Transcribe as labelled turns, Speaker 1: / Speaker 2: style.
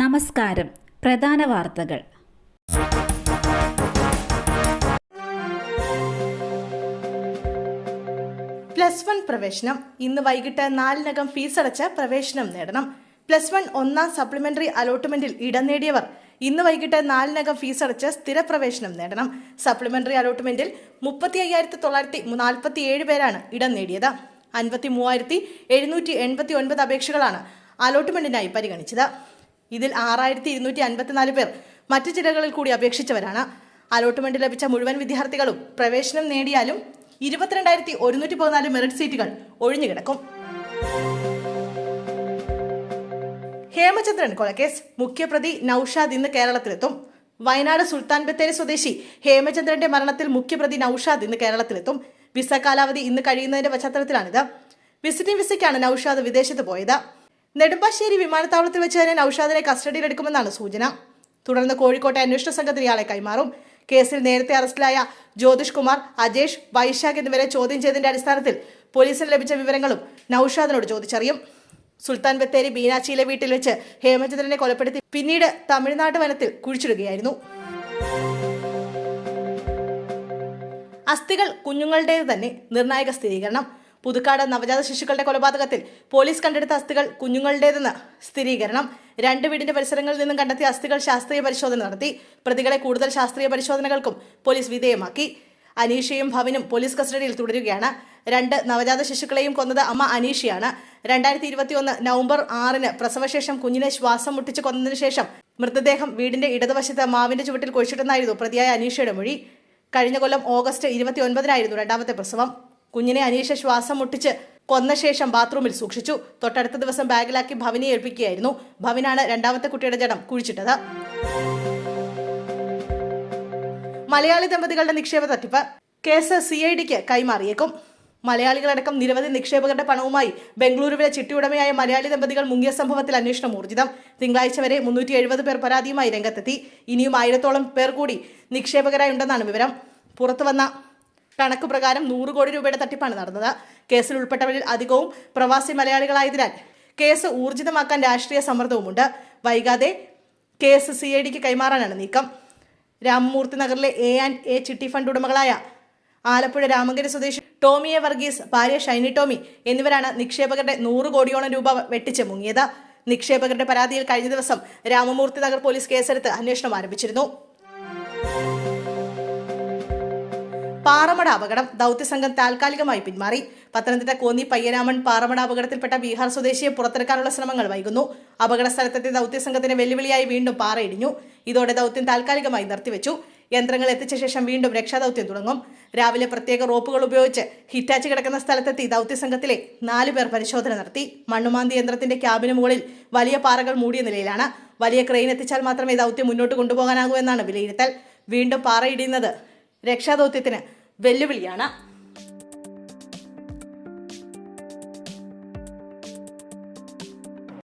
Speaker 1: നമസ്കാരം. പ്രധാന വാർത്തകൾ.
Speaker 2: പ്ലസ് വൺ പ്രവേശനം. ഇന്ന് വൈകിട്ട് നാലിനകം ഫീസടച്ച് പ്രവേശനം നേടണം. പ്ലസ് വൺ ഒന്നാം സപ്ലിമെന്ററി അലോട്ട്മെന്റിൽ ഇടം നേടിയവർ ഇന്ന് വൈകിട്ട് നാലിനകം ഫീസടച്ച് സ്ഥിരപ്രവേശനം സ്ഥിര നേടണം. സപ്ലിമെന്ററി അലോട്ട്മെന്റിൽ മുപ്പത്തി അയ്യായിരത്തി തൊള്ളായിരത്തി നാൽപ്പത്തി ഏഴ് പേരാണ് ഇടം നേടിയത്. അൻപത്തി മൂവായിരത്തി എഴുന്നൂറ്റി എൺപത്തി ഒൻപത് അപേക്ഷകളാണ് അലോട്ട്മെന്റിനായി പരിഗണിച്ചത്. ഇതിൽ ആറായിരത്തി ഇരുന്നൂറ്റി അൻപത്തിനാല് പേർ മറ്റു ജില്ലകളിൽ കൂടി അപേക്ഷിച്ചവരാണ്. അലോട്ട്മെന്റ് ലഭിച്ച മുഴുവൻ വിദ്യാർത്ഥികളും പ്രവേശനം നേടിയാലും ഇരുപത്തിരണ്ടായിരത്തി ഒരുന്നൂറ്റി പതിനാല് മെറിറ്റ് സീറ്റുകൾ ഒഴിഞ്ഞുകിടക്കും ഹേമചന്ദ്രൻ കൊലക്കേസ്. മുഖ്യപ്രതി നൌഷാദ് ഇന്ന് കേരളത്തിലെത്തും. വയനാട് സുൽത്താൻ ബത്തേരി സ്വദേശി ഹേമചന്ദ്രന്റെ മരണത്തിൽ മുഖ്യപ്രതി നൌഷാദ് ഇന്ന് കേരളത്തിലെത്തും. വിസ കാലാവധി ഇന്ന് കഴിയുന്നതിന്റെ പശ്ചാത്തലത്തിലാണിത്. വിസിറ്റിംഗ് വിസയ്ക്കാണ് നൌഷാദ് വിദേശത്ത് പോയത്. നെടുമ്പാശ്ശേരി വിമാനത്താവളത്തിൽ വെച്ച് തന്നെ നൌഷാദിനെ കസ്റ്റഡിയിലെടുക്കുമെന്നാണ് സൂചന. തുടർന്ന് കോഴിക്കോട്ടെ അന്വേഷണ സംഘത്തിന് ഇയാളെ കൈമാറും. കേസിൽ നേരത്തെ അറസ്റ്റിലായ ജ്യോതിഷ് കുമാർ അജേഷ് വൈശാഖ് എന്നിവരെ ചോദ്യം ചെയ്തതിന്റെ അടിസ്ഥാനത്തിൽ പോലീസിന് ലഭിച്ച വിവരങ്ങളും നൌഷാദിനോട് ചോദിച്ചറിയും. സുൽത്താൻ ബത്തേരി ബീനാച്ചിയിലെ വീട്ടിൽ വെച്ച് ഹേമചന്ദ്രനെ കൊലപ്പെടുത്തി പിന്നീട് തമിഴ്നാട് വനത്തിൽ കുഴിച്ചിടുകയായിരുന്നു. അസ്ഥികൾ കുഞ്ഞുങ്ങളുടേത് തന്നെ നിർണായക സ്ഥിരീകരണം. പുതുക്കാട് നവജാത ശിശുക്കളുടെ കൊലപാതകത്തിൽ പോലീസ് കണ്ടെടുത്ത അസ്ഥികൾ കുഞ്ഞുങ്ങളുടേതെന്ന് സ്ഥിരീകരണം. രണ്ട് വീടിന്റെ പരിസരങ്ങളിൽ നിന്നും കണ്ടെത്തിയ അസ്ഥികൾ ശാസ്ത്രീയ പരിശോധന നടത്തി. പ്രതികളെ കൂടുതൽ ശാസ്ത്രീയ പരിശോധനകൾക്കും പോലീസ് വിധേയമാക്കി. അനീഷയും ഭവനും പോലീസ് കസ്റ്റഡിയിൽ തുടരുകയാണ്. രണ്ട് നവജാത ശിശുക്കളെയും കൊന്നത് അമ്മ അനീഷയാണ്. രണ്ടായിരത്തി ഇരുപത്തിയൊന്ന് നവംബർ ആറിന് പ്രസവശേഷം കുഞ്ഞിനെ ശ്വാസം മുട്ടിച്ച് കൊന്നതിനു ശേഷം മൃതദേഹം വീടിന്റെ ഇടതുവശത്ത് മാവിന്റെ ചുവട്ടിൽ കുഴിച്ചിട്ടെന്നായിരുന്നു പ്രതിയായ അനീഷയുടെ മൊഴി. കഴിഞ്ഞ കൊല്ലം ഓഗസ്റ്റ് ഇരുപത്തി ഒൻപതിനായിരുന്നു രണ്ടാമത്തെ പ്രസവം. കുഞ്ഞിനെ അനീഷ ശ്വാസം മുട്ടിച്ച് കൊന്ന ശേഷം ബാത്റൂമിൽ സൂക്ഷിച്ചു. തൊട്ടടുത്ത ദിവസം ബാഗിലാക്കി ഭവനെ ഏൽപ്പിക്കുകയായിരുന്നു. ഭവനാണ് രണ്ടാമത്തെ കുട്ടിയുടെ ജഡം കുഴിച്ചിട്ടത്. മലയാളി ദമ്പതികളുടെ നിക്ഷേപ തട്ടിപ്പ്. കേസ് സി ഐ ഡിക്ക് കൈമാറിയേക്കും. മലയാളികളടക്കം നിരവധി നിക്ഷേപകരുടെ പണവുമായി ബംഗളൂരുവിലെ ചിട്ടിയുടമയായ മലയാളി ദമ്പതികൾ മുങ്ങിയ സംഭവത്തിൽ അന്വേഷണം ഊർജിതം. തിങ്കളാഴ്ച വരെ മുന്നൂറ്റി എഴുപത് പേർ പരാതിയുമായി രംഗത്തെത്തി. ഇനിയും ആയിരത്തോളം പേർ കൂടി നിക്ഷേപകരായി ഉണ്ടെന്നാണ് വിവരം. പുറത്തുവന്ന കണക്ക് പ്രകാരം നൂറ് കോടി രൂപയുടെ തട്ടിപ്പാണ് നടന്നത്. കേസിൽ ഉൾപ്പെട്ടവരിൽ അധികവും പ്രവാസി മലയാളികളായതിനാൽ കേസ് ഊർജിതമാക്കാൻ രാഷ്ട്രീയ സമ്മർദ്ദവുമുണ്ട്. വൈകാതെ കേസ് സി ഐ ഡിക്ക് കൈമാറാനാണ് നീക്കം. രാമമൂർത്തി നഗറിലെ എ ആൻഡ് എ ചിട്ടി ഫണ്ട് ഉടമകളായ ആലപ്പുഴ രാമങ്കരി സ്വദേശി ടോമി എ വർഗീസ് ഭാര്യ ഷൈനി ടോമി എന്നിവരാണ് നിക്ഷേപകരുടെ നൂറ് കോടിയോളം രൂപ വെട്ടിച്ച് മുങ്ങിയത്. നിക്ഷേപകരുടെ പരാതിയിൽ കഴിഞ്ഞ ദിവസം രാമമൂർത്തി നഗർ പോലീസ് കേസെടുത്ത് അന്വേഷണം ആരംഭിച്ചിരുന്നു. പാറമട അപകടം ദൗത്യസംഘം താൽക്കാലികമായി പിന്മാറി. പത്തനംതിട്ട കോന്നി പയ്യരാമൺ പാറമട അപകടത്തിൽപ്പെട്ട ബീഹാർ സ്വദേശിയെ പുറത്തിറക്കാനുള്ള ശ്രമങ്ങൾ വൈകുന്നു. അപകട സ്ഥലത്തെത്തിയ ദൗത്യസംഘത്തിന് വെല്ലുവിളിയായി വീണ്ടും പാറയിടിഞ്ഞു ഇതോടെ ദൗത്യം താൽക്കാലികമായി നിർത്തിവെച്ചു. യന്ത്രങ്ങൾ എത്തിച്ച ശേഷം വീണ്ടും രക്ഷാദൗത്യം തുടങ്ങും. രാവിലെ പ്രത്യേക റോപ്പുകൾ ഉപയോഗിച്ച് ഹിറ്റാച്ച് കിടക്കുന്ന സ്ഥലത്തെത്തി ദൗത്യസംഘത്തിലെ നാല് പേർ പരിശോധന നടത്തി. മണ്ണുമാന്തി യന്ത്രത്തിന്റെ ക്യാബിന് മുകളിൽ വലിയ പാറകൾ മൂടിയ നിലയിലാണ്. വലിയ ക്രെയിൻ എത്തിച്ചാൽ മാത്രമേ ദൗത്യം മുന്നോട്ട് കൊണ്ടുപോകാനാകൂ എന്നാണ് വിലയിരുത്തൽ. വീണ്ടും പാറയിടിയുന്നത് രക്ഷാദൗത്യത്തിന് വെല്ലുവിളിയാണ്